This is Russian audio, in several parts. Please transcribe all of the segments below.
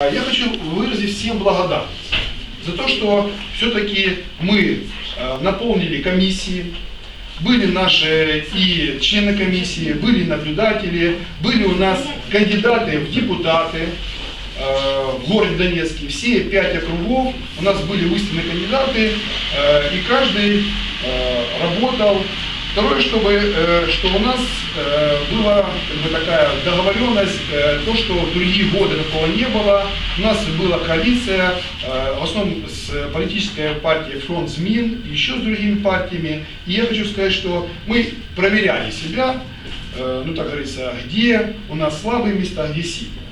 Я хочу выразить всем благодарность за то, что все-таки мы э, наполнили комиссии, были наши и члены комиссии, были наблюдатели, были у нас кандидаты в депутаты э, в городе Донецке. Все пять округов у нас были выставлены кандидаты, э, и каждый работал. Второе, чтобы, э, что у нас э, была как бы, такая договоренность, э, то, что в другие годы такого не было. У нас была коалиция, э, в основном с политической партией Фронт ЗМИН, еще с другими партиями. И я хочу сказать, что мы проверяли себя, ну так говорится, где у нас слабые места, где сильные.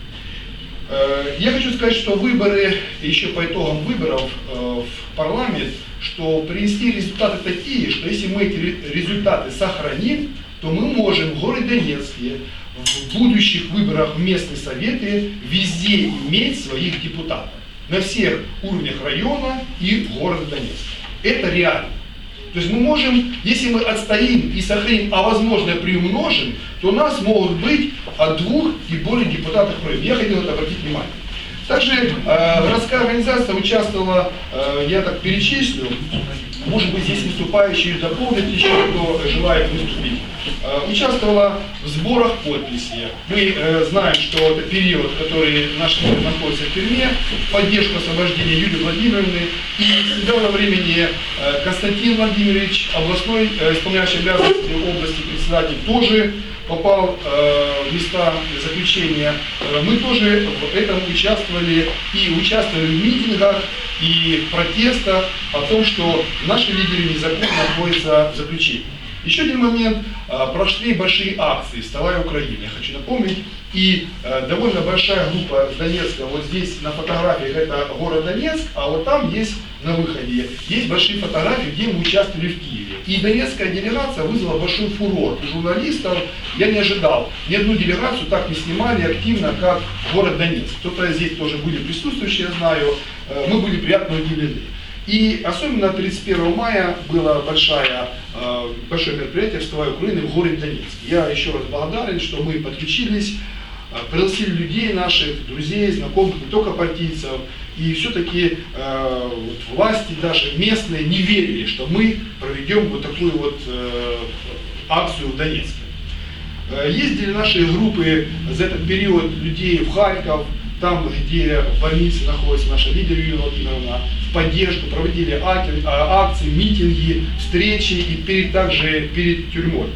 Э, Я хочу сказать, что выборы, еще по итогам выборов э, в парламент, что принесли результаты такие, что если мы эти ре- результаты сохраним, то мы можем в городе Донецке в будущих выборах в местные советы везде иметь своих депутатов. На всех уровнях района и города Донецка. Это реально. То есть мы можем, если мы отстоим и сохраним, а возможно приумножим, то у нас могут быть от двух и более депутатов в районе. Я хотел это обратить внимание. Также э, организация участвовала, э, я так перечислю, может быть здесь выступающие дополнят еще, кто желает выступить. Э, участвовала в сборах подписей. Мы э, знаем, что это период, который наш лидер находится в тюрьме, поддержку освобождения Юлии Владимировны. И с недавнего времени э, Константин Владимирович, областной исполняющий обязанности области председатель, тоже попал в места заключения. Мы тоже в этом участвовали и участвовали в митингах и протестах о том, что наши лидеры незаконно находятся в заключении. Еще один момент. А, Прошли большие акции «Вставай, Украина». Я хочу напомнить. И э, довольно большая группа Донецка, вот здесь на фотографиях это город Донецк, а вот там есть на выходе, есть большие фотографии, где мы участвовали в Киеве. И донецкая делегация вызвала большой фурор у журналистов. Я не ожидал. Ни одну делегацию так не снимали активно, как город Донецк. Кто-то здесь тоже были присутствующие, я знаю. Э, Мы были приятно удивлены. И особенно 31 мая было большое, э, большое мероприятие «Вставай Украины» в городе Донецк. Я еще раз благодарен, что мы подключились, э, пригласили людей наших, друзей, знакомых, не только партийцев. И все-таки э, вот власти даже местные не верили, что мы проведем вот такую вот э, акцию в Донецке. Э, Ездили наши группы за этот период людей в Харьков, там, где в больнице находится наша лидер Юлия Владимировна, в поддержку, проводили а, акции, митинги, встречи и перед, также перед тюрьмой.